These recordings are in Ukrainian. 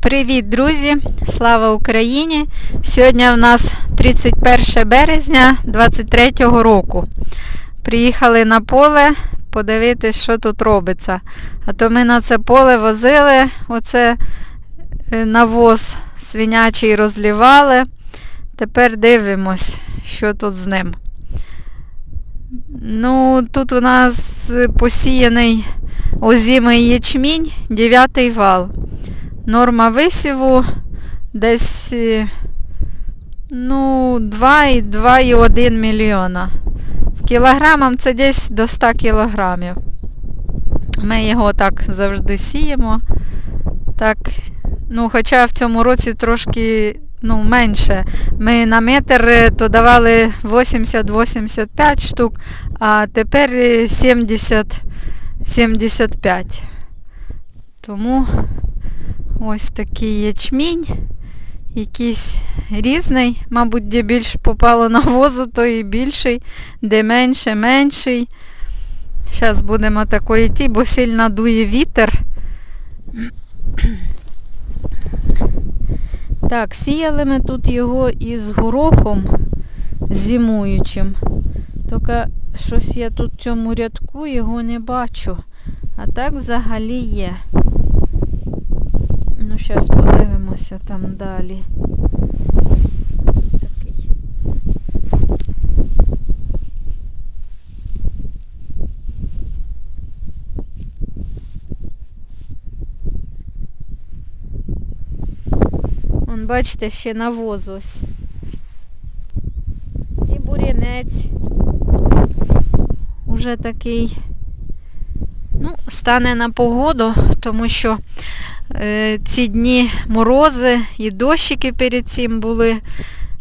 Привіт, друзі! Слава Україні! Сьогодні в нас 31 березня 23 року. Приїхали на поле подивитись, що тут робиться. А то ми на це поле возили оце е, навоз свинячий розлівали. Тепер дивимось, що тут з ним. Ну, тут у нас посіяний озимий ячмінь, 9 вал. Норма висіву десь е, ну, 2,1 мільйона. Кілограмам це десь до 100 кілограмів. Ми його так завжди сіємо. Так, ну, хоча в цьому році трошки ну, менше. Ми на метр е, то давали 80-85 штук, а тепер е, 70-75. Тому ось такий ячмінь. Якийсь різний, мабуть, де більше попало на возу, то і більший, де менше, менший. Зараз будемо тако йти, бо сильно дує вітер. Так, сіяли ми тут його із горохом зимуючим. Тільки щось я тут в цьому рядку його не бачу. А так взагалі є. Зараз подивимося там далі. Такий. Вон, бачите, ще навоз ось. І бурянець. Уже такий. Ну, стане на погоду, тому що ці дні морози і дощики перед цим були.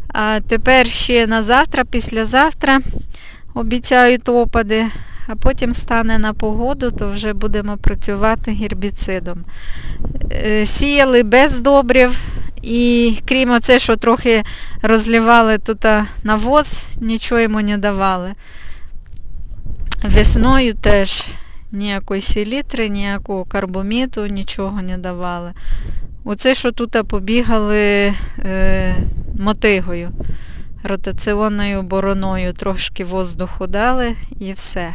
А тепер ще на завтра, післязавтра обіцяють опади, а потім стане на погоду, то вже будемо працювати гербіцидом. Е, сіяли без добрив. І крім оце, що трохи розливали тут навоз, нічого йому не давали. Весною теж ніякої селітри, ніякого карбоміту, нічого не давали. Оце, що тут побігали е, мотигою, ротаціонною бороною, трошки воздуху дали і все.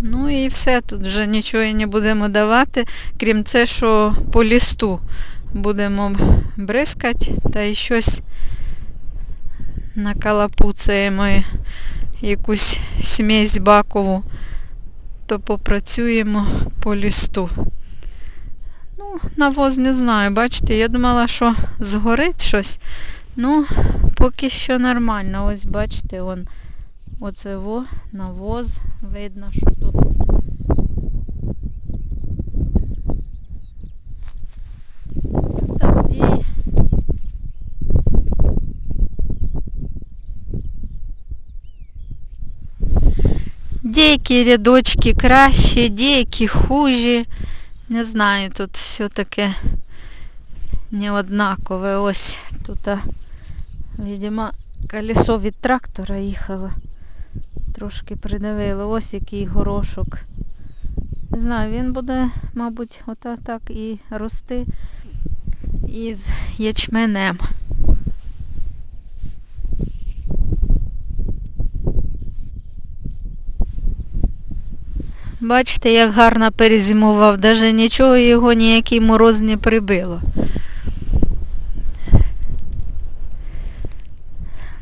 Ну і все, тут вже нічого і не будемо давати, крім це, що по лісту будемо бризкати та й щось накалапуцаємо якусь смесь бакову, то попрацюємо по лісту. Ну, навоз не знаю, бачите, я думала, що згорить щось. Ну, поки що нормально. Ось бачите, он, оце во, навоз. Видно, що тут Так, і Деякі рядочки кращі, деякі хужі. Не знаю, тут все таке не однакове. Ось тут, видимо, колесо від трактора їхало. Трошки придавило. Ось який горошок. Не знаю, він буде, мабуть, отак так і рости із ячменем. Бачите, як гарно перезимував, навіть нічого його ніякий мороз не прибило.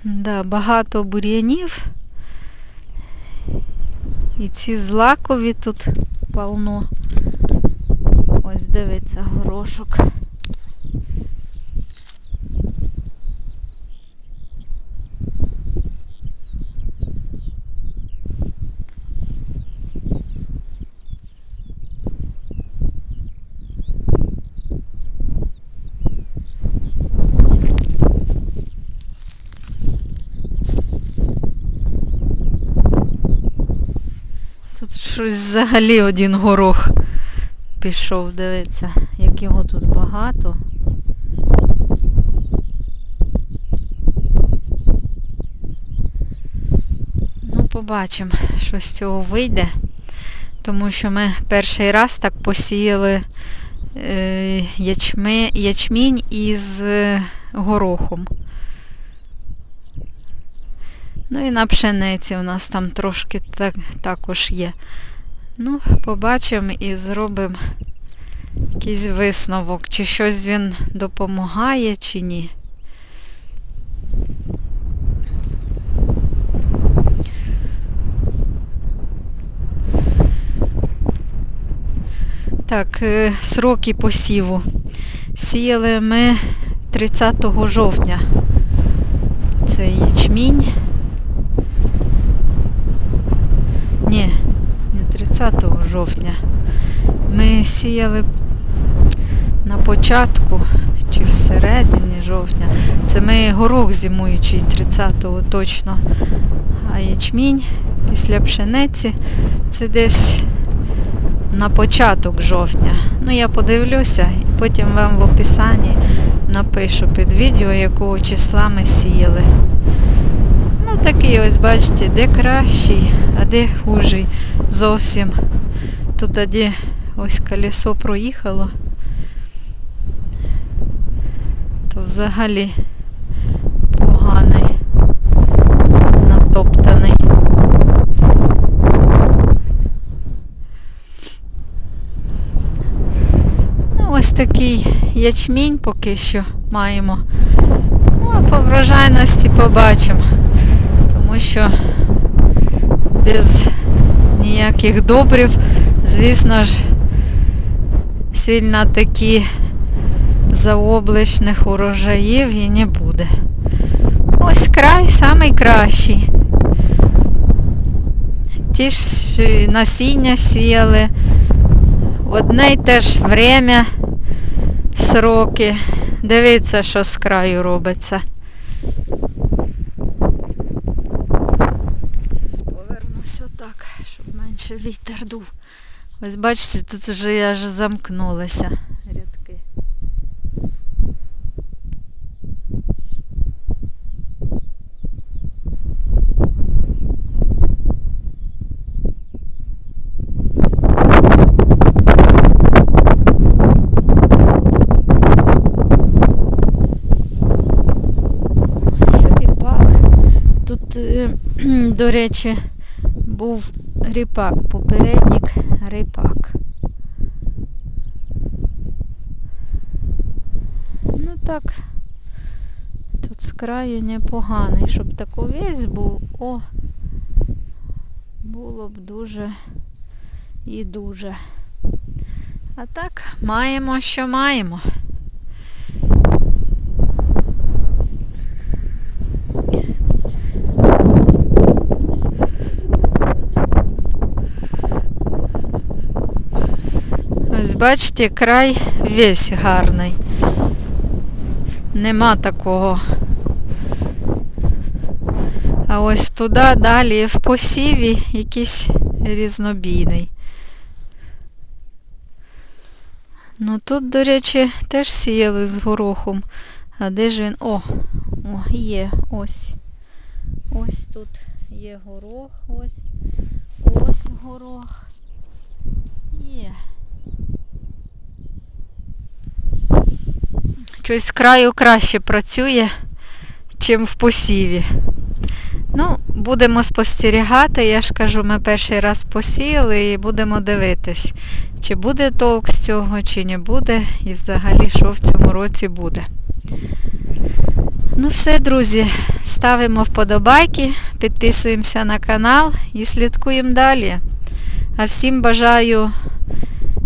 Да, багато бур'янів. І ці злакові тут полно. Ось дивиться горошок. Тут щось взагалі один горох пішов, дивиться, як його тут багато. Ну, побачимо, що з цього вийде. Тому що ми перший раз так посіяли е, ячмінь із е, горохом. Ну і на пшениці у нас там трошки так, також є. Ну, побачимо і зробимо якийсь висновок, чи щось він допомагає, чи ні. Так, е, сроки посіву. Сіяли ми 30 жовтня. Це ячмінь. 20 жовтня. Ми сіяли на початку чи всередині жовтня. Це ми горох зимуючий 30-го точно. А ячмінь після пшениці це десь на початок жовтня. Ну, я подивлюся і потім вам в описанні напишу під відео, якого числа ми сіяли. Ну, такий ось, бачите, де кращий, а де хужий зовсім. Тут тоді ось колесо проїхало. То взагалі поганий, натоптаний. Ну, ось такий ячмінь поки що маємо. Ну, а по врожайності побачимо. Що без ніяких добрив, звісно ж, сильно такі заоблачних урожаїв і не буде. Ось край самий кращий. Ті ж насіння сіяли одне й те ж время, сроки. Дивіться, що з краю робиться. Зараз повернусь отак, щоб менше вітер. Ось бачите, тут вже я аж замкнулася рядки. Ріпак. Тут, е, до речі, був ріпак, попередник ріпак. Ну так, тут з краю непоганий, щоб так увесь був, о, було б дуже і дуже. А так, маємо, що маємо. Ось бачите, край весь гарний. Нема такого. А ось туди далі в посіві якийсь різнобійний. Ну тут, до речі, теж сіяли з горохом. А де ж він? О, о, є, ось. Ось тут є горох, ось. Ось горох. Є. Щось краю краще працює, чим в посіві. Ну, будемо спостерігати. Я ж кажу, ми перший раз посіяли і будемо дивитись, чи буде толк з цього, чи не буде, і взагалі, що в цьому році буде. Ну все, друзі, ставимо вподобайки, підписуємося на канал і слідкуємо далі. А всім бажаю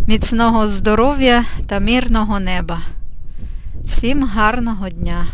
міцного здоров'я та мирного неба. Всім гарного дня!